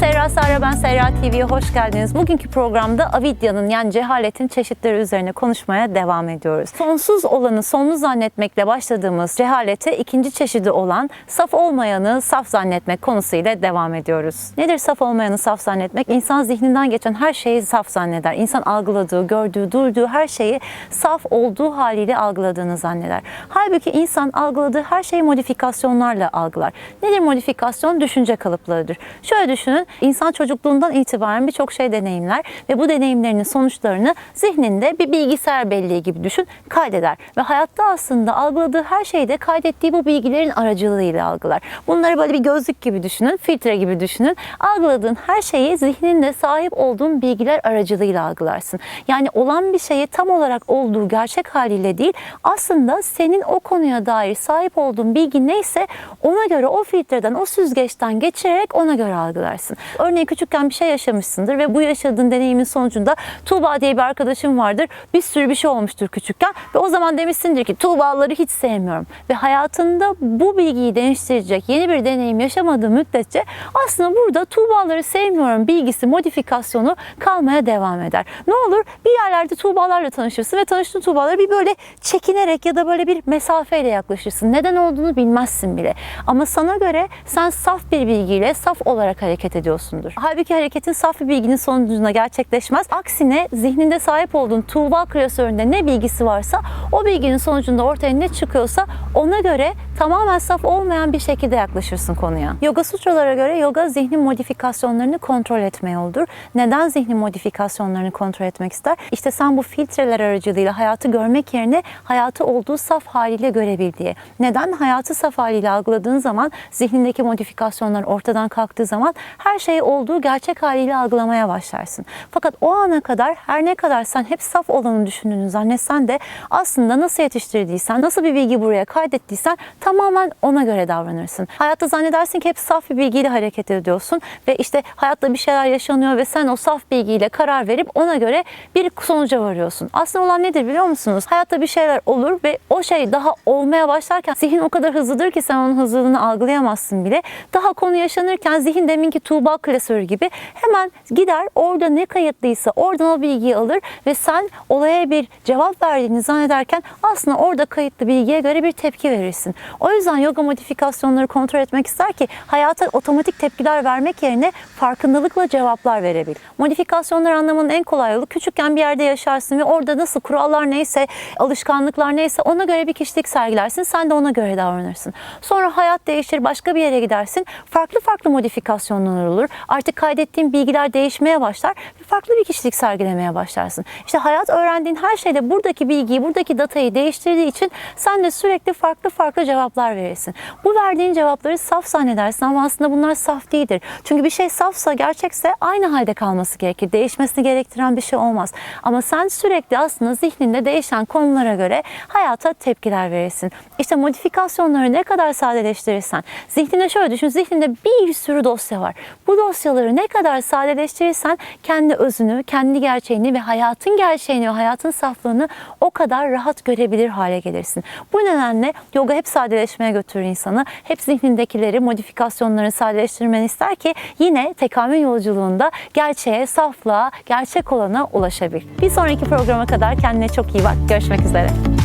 Serra Sara ben Serra TV'ye hoş geldiniz. Bugünkü programda avidyanın yani cehaletin çeşitleri üzerine konuşmaya devam ediyoruz. Sonsuz olanı sonlu zannetmekle başladığımız cehalete ikinci çeşidi olan saf olmayanı saf zannetmek konusuyla devam ediyoruz. Nedir saf olmayanı saf zannetmek? İnsan zihninden geçen her şeyi saf zanneder. İnsan algıladığı, gördüğü, duyduğu her şeyi saf olduğu haliyle algıladığını zanneder. Halbuki insan algıladığı her şeyi modifikasyonlarla algılar. Nedir modifikasyon? Düşünce kalıplarıdır. Şöyle düşünün, insan çocukluğundan itibaren birçok şey deneyimler ve bu deneyimlerinin sonuçlarını zihninde bir bilgisayar belleği gibi düşün, kaydeder. Ve hayatta aslında algıladığı her şeyi de kaydettiği bu bilgilerin aracılığıyla algılar. Bunları böyle bir gözlük gibi düşünün, filtre gibi düşünün. Algıladığın her şeyi zihninde sahip olduğun bilgiler aracılığıyla algılarsın. Yani olan bir şeyi tam olarak olduğu gerçek haliyle değil, aslında senin o konuya dair sahip olduğun bilgi neyse ona göre o filtreden, o süzgeçten geçirerek ona göre algılarsın. Örneğin küçükken bir şey yaşamışsındır ve bu yaşadığın deneyimin sonucunda Tuğba diye bir arkadaşım vardır. Bir sürü bir şey olmuştur küçükken ve o zaman demişsindir ki Tuğbaları hiç sevmiyorum. Ve hayatında bu bilgiyi değiştirecek yeni bir deneyim yaşamadığı müddetçe aslında burada Tuğbaları sevmiyorum bilgisi, modifikasyonu kalmaya devam eder. Ne olur bir yerlerde Tuğbalarla tanışırsın ve tanıştığın Tuğbalara bir böyle çekinerek ya da böyle bir mesafeyle yaklaşırsın. Neden olduğunu bilmezsin bile. Ama sana göre sen saf bir bilgiyle saf olarak hareket ediyorsundur. Halbuki hareketin saf bir bilginin sonucunda gerçekleşmez. Aksine zihninde sahip olduğun Tuğba klasöründe ne bilgisi varsa o bilginin sonucunda ortaya ne çıkıyorsa ona göre tamamen saf olmayan bir şekilde yaklaşırsın konuya. Yoga sutralara göre yoga zihnin modifikasyonlarını kontrol etme yoldur. Neden zihnin modifikasyonlarını kontrol etmek ister? İşte sen bu filtreler aracılığıyla hayatı görmek yerine hayatı olduğu saf haliyle görebil diye. Neden? Hayatı saf haliyle algıladığın zaman zihnindeki modifikasyonlar ortadan kalktığı zaman her şeyi olduğu gerçek haliyle algılamaya başlarsın. Fakat o ana kadar her ne kadar sen hep saf olanı düşündüğünü zannetsen de aslında nasıl yetiştirdiysen, nasıl bir bilgi buraya kaydettiysen tamamen ona göre davranırsın. Hayatta zannedersin ki hep saf bir bilgiyle hareket ediyorsun ve işte hayatta bir şeyler yaşanıyor ve sen o saf bilgiyle karar verip ona göre bir sonuca varıyorsun. Aslında olan nedir biliyor musunuz? Hayatta bir şeyler olur ve o şey daha olmaya başlarken zihin o kadar hızlıdır ki sen onun hızlılığını algılayamazsın bile. Daha konu yaşanırken zihin deminki Tuğba klasörü gibi hemen gider orada ne kayıtlıysa oradan o bilgiyi alır ve sen olaya bir cevap verdiğini zannederken aslında orada kayıtlı bilgiye göre bir tepki verirsin. O yüzden yoga modifikasyonları kontrol etmek ister ki hayata otomatik tepkiler vermek yerine farkındalıkla cevaplar verebil. Modifikasyonlar anlamanın en kolay yolu küçükken bir yerde yaşarsın ve orada nasıl kurallar neyse, alışkanlıklar neyse ona göre bir kişilik sergilersin. Sen de ona göre davranırsın. Sonra hayat değişir, başka bir yere gidersin. Farklı farklı modifikasyonlar olur. Artık kaydettiğin bilgiler değişmeye başlar farklı bir kişilik sergilemeye başlarsın. İşte hayat öğrendiğin her şeyde buradaki bilgiyi, buradaki datayı değiştirdiği için sen de sürekli farklı farklı cevaplar verirsin. Bu verdiğin cevapları saf zannedersin ama aslında bunlar saf değildir. Çünkü bir şey safsa, gerçekse aynı halde kalması gerekir. Değişmesini gerektiren bir şey olmaz. Ama sen sürekli aslında zihninde değişen konulara göre hayata tepkiler verirsin. İşte modifikasyonları ne kadar sadeleştirirsen, zihninde şöyle düşün, zihninde bir sürü dosya var. Bu dosyaları ne kadar sadeleştirirsen kendi özünü, kendi gerçeğini ve hayatın gerçeğini hayatın saflığını o kadar rahat görebilir hale gelirsin. Bu nedenle yoga hep sadeleşmeye götürür insanı. Hep zihnindekileri, modifikasyonları sadeleştirmeni ister ki yine tekamül yolculuğunda gerçeğe, saflığa, gerçek olana ulaşabil. Bir sonraki programa kadar kendine çok iyi bak. Görüşmek üzere.